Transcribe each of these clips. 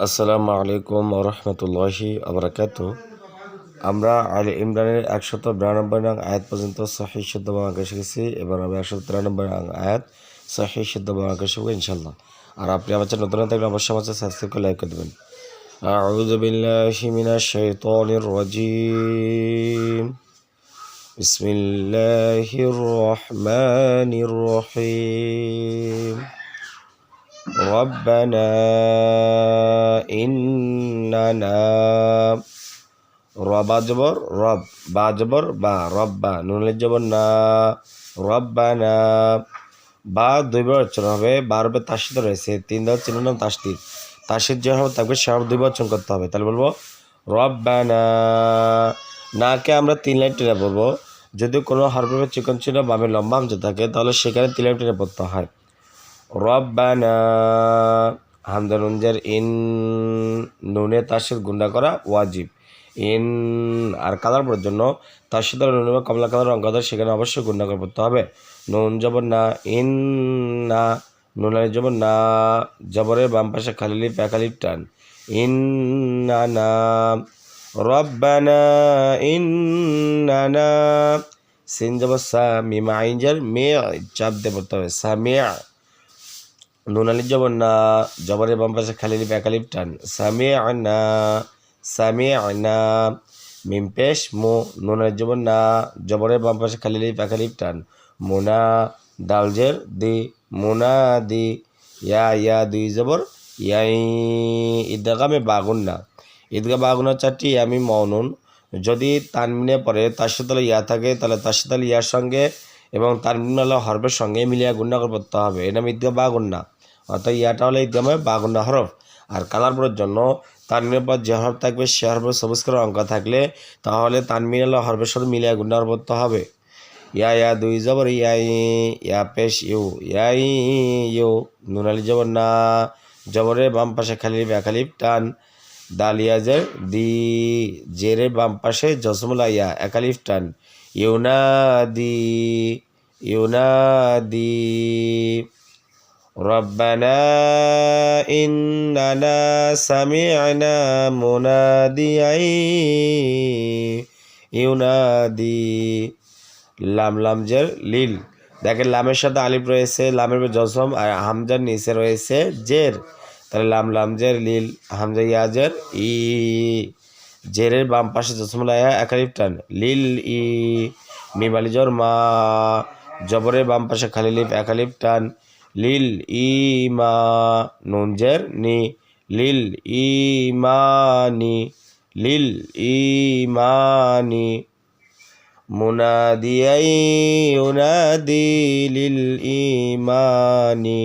আসসালামু আলাইকুম রহমতুল্লাহি আবরাকাত আমরা আলী ইমরানের একশত বিরানব্বই নং আয়াত পর্যন্ত সহি শুদ্ধ বাংলাকে শিখেছি এবার আমরা একশো তিরানব্বই নং আয়াত সহি শুদ্ধ বাংলাকে শিখবো ইনশাল্লাহ আর আপনি আমার চ্যানেল নতুন থাকলে অবশ্যই আমার সাবস্ক্রাইব করে লাইক করে দেবেন أعوذ بالله من الشيطان الرجيم بسم الله الرحمن الرحيم ربنا إننا রবা জবর রব বা জবর বা রব্বা নুনের জবর না রব্বানা বা দুইবার উচ্চারণ হবে বারবে তাসিদ রয়েছে তিন দেওয়ার চিহ্ন নাম তাসদিদ তাসিদ যে হবে থাকবে সে হবে দুইবার উচ্চারণ করতে হবে তাহলে বলবো রব্বানা নাকে আমরা তিন লাইন টেনে পড়বো যদি কোনো হরফে চিকন চিহ্ন বামে লম্বা হামজা থাকে তাহলে সেখানে তিন লাইন টেনে পড়তে হয় রব্বানা। হামদা নুনজার ইন, নুনে তাসিদ গুন্ডা করা ওয়াজিব। ইন আর কালার পড়ার জন্য তার সাথে নুন বা কমলা কালার রঙ কালার সেখানে অবশ্যই গুন্ডা করে পড়তে হবে। নুন জবর না, ইন না নুনের জবর না জবরের বাম পাশে খালিলি প্যাকালিপ টান। ইন না না, রব্বানা ইন্নানা সিন জবর সা, মিমা আইন আইনজার মে, চাপ দিয়ে পড়তে হবে। সামিয়া নুন আলির জবর না, জবরের বাম পাশে খালিলি প্যাকালিপ টান সামিয়া না সামিআনা মিম পেশ, মু নুনের জবর না, জবরের বাম পাশে খালিলি পাখালিপ টান মুনা, দালজের, দি, মুনা, দি, ইয়া ইয়া, দুই জবর, ইয়াই ঈদগা ঈদগামে বাগুন না। ঈদগা বাগুন চারটি আমি মৌনুন যদি তানমিনে পরে তার সাথে ইয়া থাকে, তাহলে তার সাথে ইয়ার সঙ্গে এবং তানমিন হলো হরফের সঙ্গে মিলিয়া গুন্না করে পড়তে হবে এটা ঈদগা বাগুন না। অর্থাৎ ইয়াটা হলো ঈদগামে বাগুন হরফ। আর কালার পড়ার জন্য তানমিনের পর যে হরফ থাকবে, সে হরফের সবুজ করে অঙ্ক থাকলে তাহলে তানমিন আল্লাহ হরফের সাথে মিলিয়ে গুন্ডার পড়তে হবে। ইয়া ইয়া, দুই জবর ইয়াই ইয়া, পেশ, ইউ। ইয়াই ইউ। নুনালি জবর, না। জবরের বাম পাশে খালিফ একালিফ টান। দালিয়াজের দি। জেরের বাম পাশে জসমুলা ইয়া একালিফ টান। ইউনাদি ইউনাদি ربنا إننا سمعنا مناديا ইউনাদি লাম লামজের লিল দেখেন লামের সাথে আলিফ রয়েছে লামের জসম আর হামজার নিচে রয়েছে জের তাহলে লাম লামজের লিল হামজা ইয়াজের ই জেরের বাম পাশে জসমুলাইয়া একালিফ টান লিল ই মিমালিজর মা জবরের বাম পাশে খালিলিফ একালিফ টান লিল ইমা নুনজের নি। লিল ইমানি লিল ইমানি মুনাদিয়াই উনাদি লিল ইমানি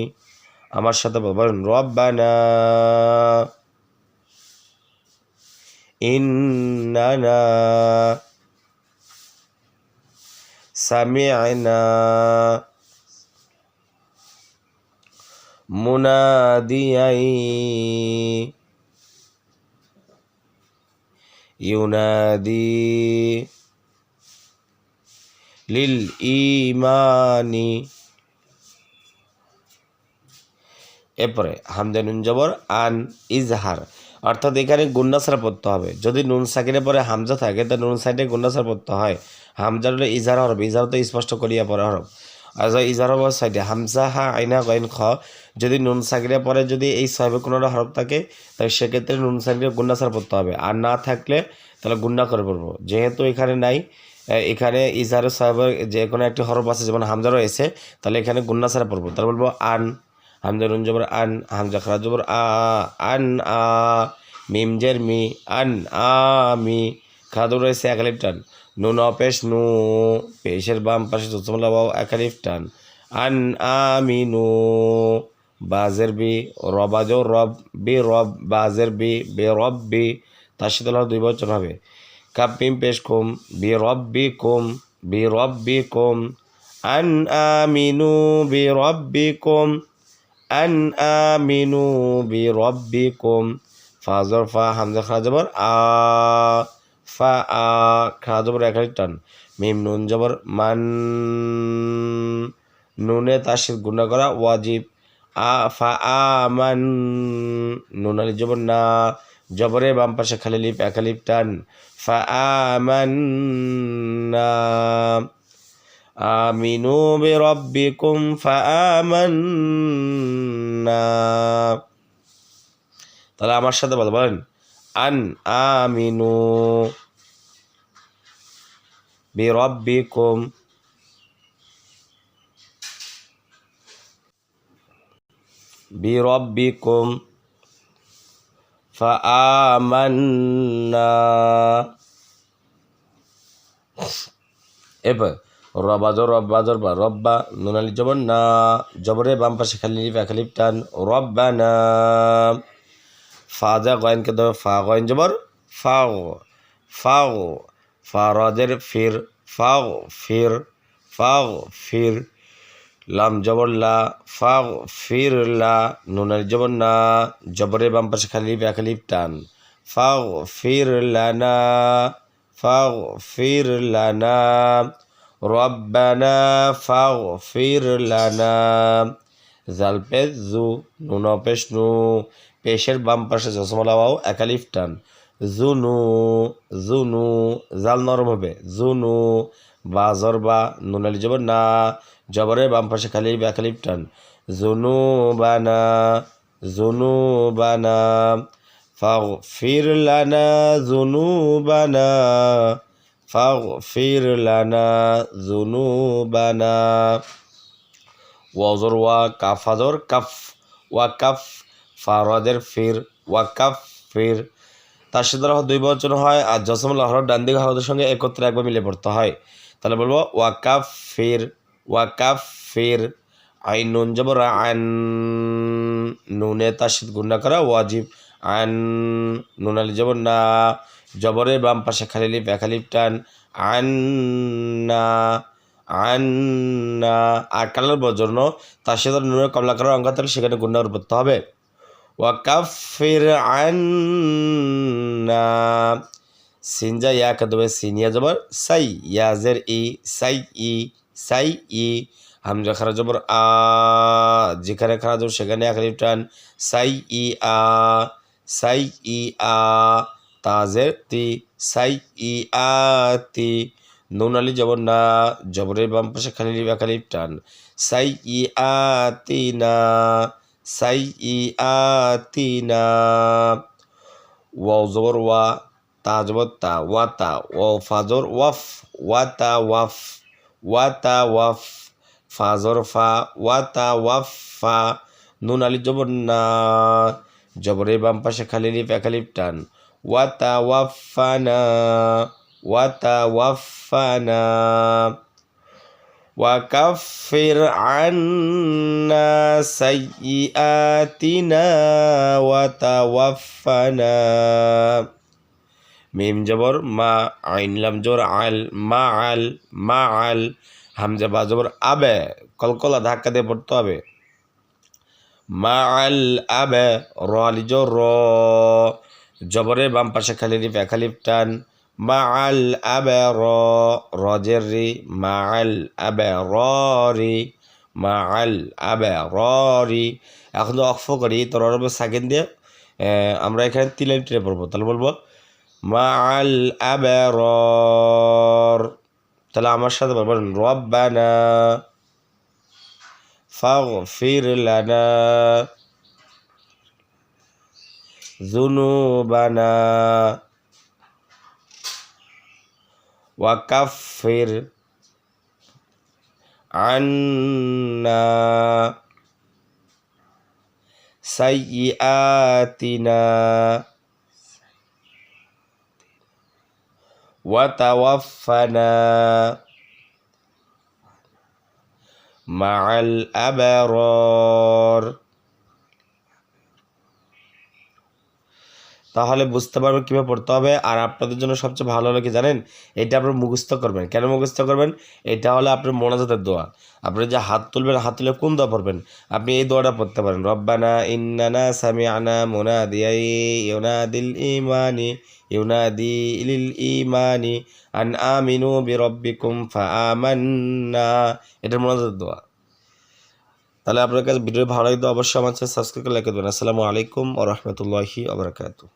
আমার সাথে বলুন রব্বানা ইন্নানা সামিআনা মুনাদিয়াই। ইউনাদি লিল ইমানি এরপরে হামদা নুন জবর, আন ইজহার। অর্থাৎ এখানে গুন্নাসার পড়তে হবে। যদি নুন সাকিনের পরে হামজা থাকে, তো নুন সাইডে গুন্নাসার পড়তে হয়। হামজার হলে ইজহার হরফ। ইজহার তো স্পষ্ট করিয়া পরে হরফ। আর হরফ সাইডে হামজা হা আইনা গইন খ, যদি নুন সাকিরে পরে যদি এই সাহেবে কোনো হরফ থাকে, তাহলে সেক্ষেত্রে নুন সাকিরে গুন্নাসার পড়তে হবে। আর না থাকলে, তাহলে গুন্না করে পড়ব। যেহেতু এখানে নাই এখানে ইজহার সাহেবের যে কোনো একটি হরফ আছে, যেমন হামজা রয়েছে, তাহলে এখানে গুন্নাসারা পড়ব। তাহলে বলব আন, হামজা নুন জবর আন, হামজা খারা জবর আ, আন, আ, মিম জের মি, আন, আ, মি খাদু রয়েছে একালিপ টান নুন অপেশ নু পেশের বাম পাশে চতুমলা বাবু একালিপ টান আন আমি নু বাজের বি, রবাজো রব বি, রব বাজের বি, বে রব বি, তার সাথে দুই বছর হবে। কাপ মিম পেশ কুম, বি রব বি কুম, বি রব বি কুম। আন আমিনু, বি রব বি কুম। আন আমিনু, বি রব বি কুম। ফাজর ফা, হামজা, খা, জবর, আ। ফা, আ, খা, জবর, এক টান। মিম, নুন, জবর, মান, নুনে তাসির গুণা করা ওয়াজিব। আ, ফা আমান নুন আলি জবর, না। জবরে বাম পাশে খালি লিপ, একা লিপ টান। ফা আমান আমিনু বিরব্বিকুম, ফা আমান্না তাহলে আমার সাথে বলো, বলেন। আন আমিনু বিরব্বিকুম বিরব্বিকুম فآمنا এবার রবাজর রব্বাজর বা রব্বা নুনালি জবর না জবরে বাম পাশে খালি লিপ একালিপ টান রব্বানা ফাজা গয়নকে দেবে ফা গয়ন জবর ফাও ফাও ফা রজের ফির, ফাও ফির ফাও, ফির, লাম জবর লা, ফাও, ফির, লা নুনালি জবর না জবরে বাম পাশে খালি লিপ একালিপ টান, ফাও, ফির লানা ফাও, ফির লানা রব্বানা ফাগফির লানা জাল পেশ জু, নুন পেশ নু পেশের বাম পাশে জসমলা ওয়াও একালিফ টান জুনু জুনু জাল নরম হবে জুনু বাজর বা নুনালি জবর না জবরের বাম পাশে খালি একালিফ টান জুনু বানা জুনু বানা ফাগফির লানা জুনু বানা فاغفر لنا ذنوبنا ওয়াজর ওয়া কাফাজর কাফ ওয়া কাফ ফারাদের ফির ওয়া কাফ ফির তার হরফ দুই বচন হয় আর জসমুল হরফ ডান দিকে হরফের সঙ্গে একত্রে একবার মিলে পড়তে হয়। তাহলে বলব ওয়াকাফ ফির ওয়া কাফ ফির, আইন নুন জবর আন নুনে তার সাথে গুন্ডা করা, ওয়াজিব আন নুন আলি জবর না জবরের বাম পাশে খালি লিপ একালিপ টান আন্না আন্না আর কালার বজন্য তার সাথে নুনের কমলা করার অঙ্ক থাকলে সেখানে গুন্ডার পড়তে হবে। ওয়াকাফির আন্না সিনজা ইয়া কাদবে সিনিয়া জবর সাই ইয়াজের ই সাই ই সাই ই হামজা খারা জবর আ যেখানে খারা জবর সেখানে একালিপ টান সাই ই আ সাই ই আ তাজের তি সাই ই আতি নুন আলি জবর না জবরের বাম পাশে খালি লিপ একালিপ টান সাই ই আতি না সাইয়াতিনা ওয়াও জবর ওয়া তা জবর তা ওয়াতা ও ফাজর ওয়াফ ওয়াতা ওয়াফ ওয়াতা ওয়াফ ফাজর ফা ওয়াতা ওয়াফ ফা নুন আলি জবর না জবরের বাম পাশে খালি লিপ একালিপ টান ওয়াতা ওয়াফানা ওয়াতা ওয়াফানা وكفر عنا سيئاتنا وتوفنا মিম জবর মা আইন লাম জবর আল মা আল মা আল হামজা বা জবর আবে কলকলা ধাক্কা দিয়ে পড়তে হবে মা আল আবে র আলি জোর র জবরের বাম পাশে খালি লিপ একালিপ টান মা আল আবে র রজের রি মা আল আবে র রি মা আল আবে র রি এখন তো অক্ফ করি তো রবে সাকেন দিয়ে আমরা এখানে তিন টেনে পড়বো তাহলে বলবো মা আল আবে র তাহলে আমার সাথে বলবেন রব্বানা ফাগফির লানা ذنوبنا وكفر عنا سيئاتنا وتوفنا مع الأبرار. তাহলে বুঝতে পারবেন কীভাবে পড়তে হবে। আর আপনাদের জন্য সবচেয়ে ভালো হলো কি জানেন? এটা আপনার মুখস্থ করবেন। কেন মুখস্থ করবেন? এটা হলো আপনার মোনাজাতের দোয়া। আপনি যে হাত তুলবেন, হাত তুলে কোন দোয়া পড়বেন? আপনি এই দোয়াটা পড়তে পারেন। রব্বানা ইন্নানা সামি আনা মোনা দিয়াই ইউনাদিল ইমানি ইউনাদি ইলিল ইমানি আন আমিনু বি রব্বিকুম ফা আমান্না এটা মোনাজাতের দোয়া। তাহলে আপনার কাছে ভিডিও ভালো লাগতো অবশ্যই আমার চ্যানেল সাবস্ক্রাইব করে লাইক দেবেন আসসালামু আলাইকুম ও রহমতুল্লাহি আবরাকাতু